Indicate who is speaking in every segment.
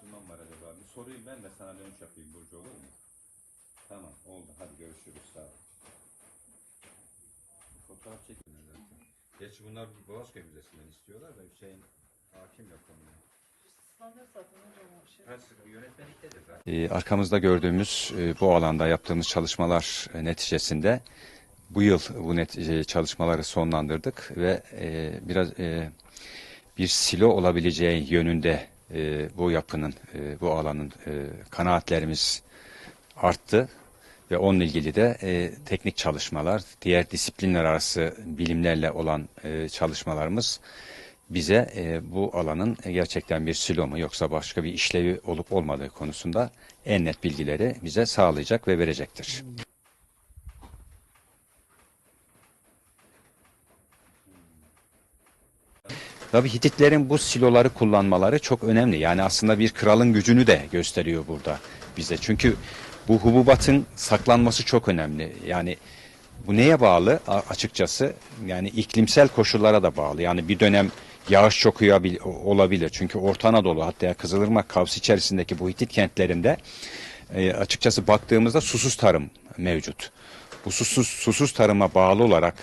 Speaker 1: araştırmam var acaba. Bir sorayım ben de sana dönüş yapayım Burcu olur mu? Tamam oldu. Hadi görüşürüz. Sağ ol. Fotoğraf çekmiyor zaten. Gerçi bunlar Boğazköy Müzesi'nden istiyorlar da Hüseyin hakim yok onunla. Zaten.
Speaker 2: Ee, arkamızda gördüğümüz e, bu alanda yaptığımız çalışmalar e, neticesinde bu yıl bu netice çalışmaları sonlandırdık ve e, biraz e, bir silo olabileceği yönünde e, bu yapının, e, bu alanın e, kanaatlerimiz arttı ve onunla ilgili de e, teknik çalışmalar, diğer disiplinler arası bilimlerle olan e, çalışmalarımız bize e, bu alanın gerçekten bir silo yoksa başka bir işlevi olup olmadığı konusunda en net bilgileri bize sağlayacak ve verecektir. Tabii Hititlerin bu siloları kullanmaları çok önemli. Yani aslında bir kralın gücünü de gösteriyor burada bize. Çünkü bu hububatın saklanması çok önemli. Yani bu neye bağlı açıkçası? Yani iklimsel koşullara da bağlı. Yani bir dönem yağış çok olabilir. Çünkü Orta Anadolu hatta Kızılırmak Kavsi içerisindeki bu Hitit kentlerinde e, açıkçası baktığımızda susuz tarım mevcut. Bu susuz, susuz tarıma bağlı olarak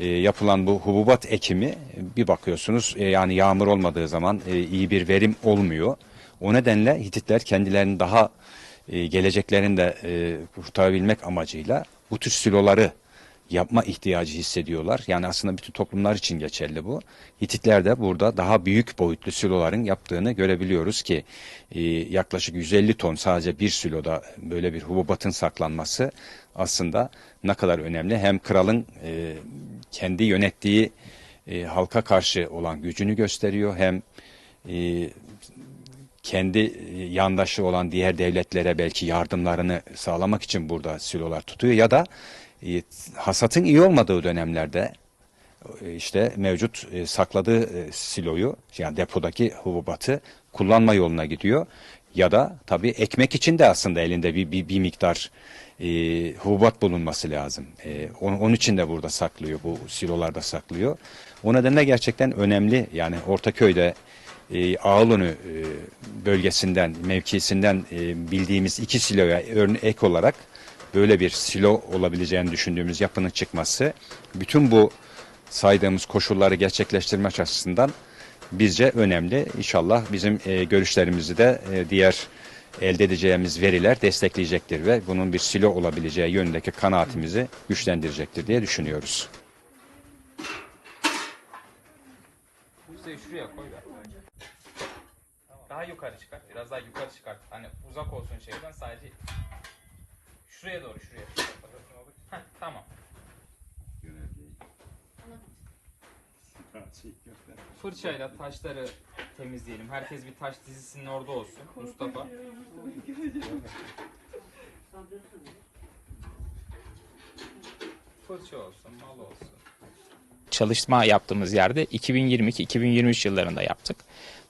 Speaker 2: e, yapılan bu hububat ekimi bir bakıyorsunuz e, yani yağmur olmadığı zaman e, iyi bir verim olmuyor. O nedenle Hititler kendilerini daha e, geleceklerini de e, kurtarabilmek amacıyla bu tür siloları yapma ihtiyacı hissediyorlar. Yani aslında bütün toplumlar için geçerli bu. Hititler de burada daha büyük boyutlu siloların yaptığını görebiliyoruz ki e, yaklaşık 150 ton sadece bir siloda böyle bir hububatın saklanması aslında ne kadar önemli. Hem kralın e, kendi yönettiği e, halka karşı olan gücünü gösteriyor hem e, kendi e, yandaşı olan diğer devletlere belki yardımlarını sağlamak için burada silolar tutuyor ya da e, hasatın iyi olmadığı dönemlerde e, işte mevcut e, sakladığı e, siloyu yani depodaki hububatı kullanma yoluna gidiyor. Ya da tabii ekmek için de aslında elinde bir, bir, bir miktar e, hububat bulunması lazım. E, onun, onun için de burada saklıyor, bu silolarda saklıyor. O nedenle gerçekten önemli. Yani Ortaköy'de e, Ağılönü e, bölgesinden, mevkisinden e, bildiğimiz iki siloya ek olarak böyle bir silo olabileceğini düşündüğümüz yapının çıkması bütün bu saydığımız koşulları gerçekleştirmek açısından bizce önemli. İnşallah bizim e, görüşlerimizi de e, diğer elde edeceğimiz veriler destekleyecektir ve bunun bir silo olabileceği yönündeki kanaatimizi güçlendirecektir diye düşünüyoruz.
Speaker 3: Şuraya koy. Daha yukarı çıkart. Biraz daha yukarı çıkart. Hani uzak olsun şeyden sadece şuraya doğru şuraya. Heh, tamam. Fırçayla taşları temizleyelim. Herkes bir taş dizisinin orada olsun. Mustafa. Fırça olsun, mal olsun. Çalışma yaptığımız yerde 2022-2023 yıllarında yaptık.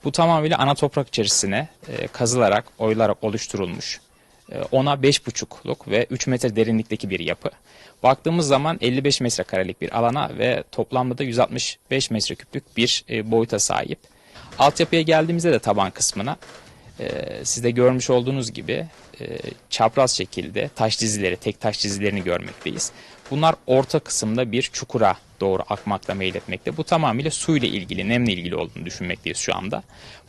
Speaker 3: Bu tamamıyla ana toprak içerisine e, kazılarak, oyularak oluşturulmuş. E, ona 5,5'luk ve 3 metre derinlikteki bir yapı. Baktığımız zaman 55 metrekarelik bir alana ve toplamda da 165 metreküplük bir e, boyuta sahip. Altyapıya geldiğimizde de taban kısmına e, siz de görmüş olduğunuz gibi e, çapraz şekilde taş dizileri, tek taş dizilerini görmekteyiz. Bunlar orta kısımda bir çukura doğru akmakta meyletmekte. Bu tamamıyla suyla ilgili, nemle ilgili olduğunu düşünmekteyiz şu anda.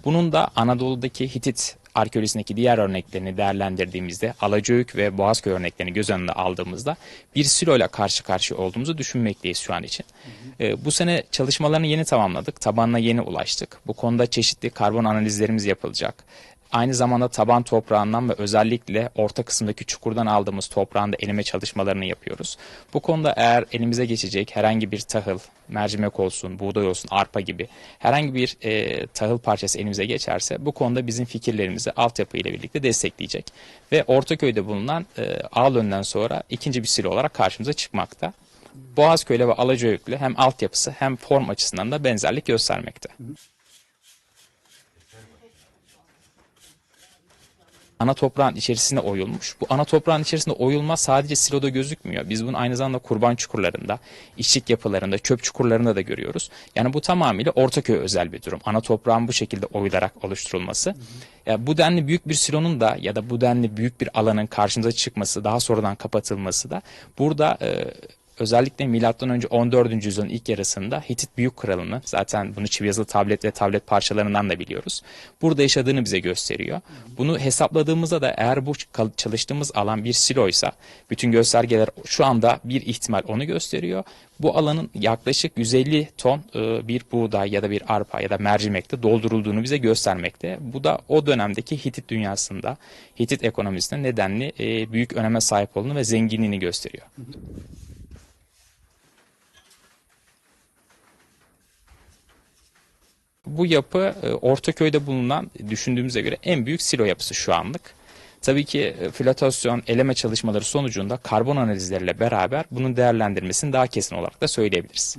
Speaker 3: Bunun da Anadolu'daki Hitit arkeolojisindeki diğer örneklerini değerlendirdiğimizde Alacıöyük ve Boğazköy örneklerini göz önüne aldığımızda bir siloyla karşı karşıya olduğumuzu düşünmekteyiz şu an için. Ee, bu sene çalışmalarını yeni tamamladık. Tabanına yeni ulaştık. Bu konuda çeşitli karbon analizlerimiz yapılacak. Aynı zamanda taban toprağından ve özellikle orta kısımdaki çukurdan aldığımız toprağın da elime çalışmalarını yapıyoruz. Bu konuda eğer elimize geçecek herhangi bir tahıl, mercimek olsun, buğday olsun, arpa gibi herhangi bir e, tahıl parçası elimize geçerse bu konuda bizim fikirlerimizi altyapı ile birlikte destekleyecek. Ve Ortaköy'de bulunan e, Ağlön'den sonra ikinci bir silo olarak karşımıza çıkmakta. Boğazköy'le ve Alacıöyük'le hem altyapısı hem form açısından da benzerlik göstermekte. Ana toprağın içerisine oyulmuş. Bu ana toprağın içerisinde oyulma sadece siloda gözükmüyor. Biz bunu aynı zamanda kurban çukurlarında, işçik yapılarında, çöp çukurlarında da görüyoruz. Yani bu tamamıyla Ortaköy özel bir durum. Ana toprağın bu şekilde oyularak oluşturulması. Ya bu denli büyük bir silonun da ya da bu denli büyük bir alanın karşımıza çıkması, daha sonradan kapatılması da burada e, özellikle önce 14. yüzyılın ilk yarısında Hitit Büyük Kralı'nı zaten bunu çivi yazılı tablet ve tablet parçalarından da biliyoruz. Burada yaşadığını bize gösteriyor. Bunu hesapladığımızda da eğer bu çalıştığımız alan bir siloysa bütün göstergeler şu anda bir ihtimal onu gösteriyor. Bu alanın yaklaşık 150 ton e, bir buğday ya da bir arpa ya da mercimekte doldurulduğunu bize göstermekte. Bu da o dönemdeki Hitit dünyasında, Hitit ekonomisinde nedenli e, büyük öneme sahip olduğunu ve zenginliğini gösteriyor. Bu yapı e, Ortaköy'de bulunan düşündüğümüze göre en büyük silo yapısı şu anlık. Tabii ki e, flotasyon, eleme çalışmaları sonucunda karbon analizleriyle beraber bunun değerlendirmesini daha kesin olarak da söyleyebiliriz.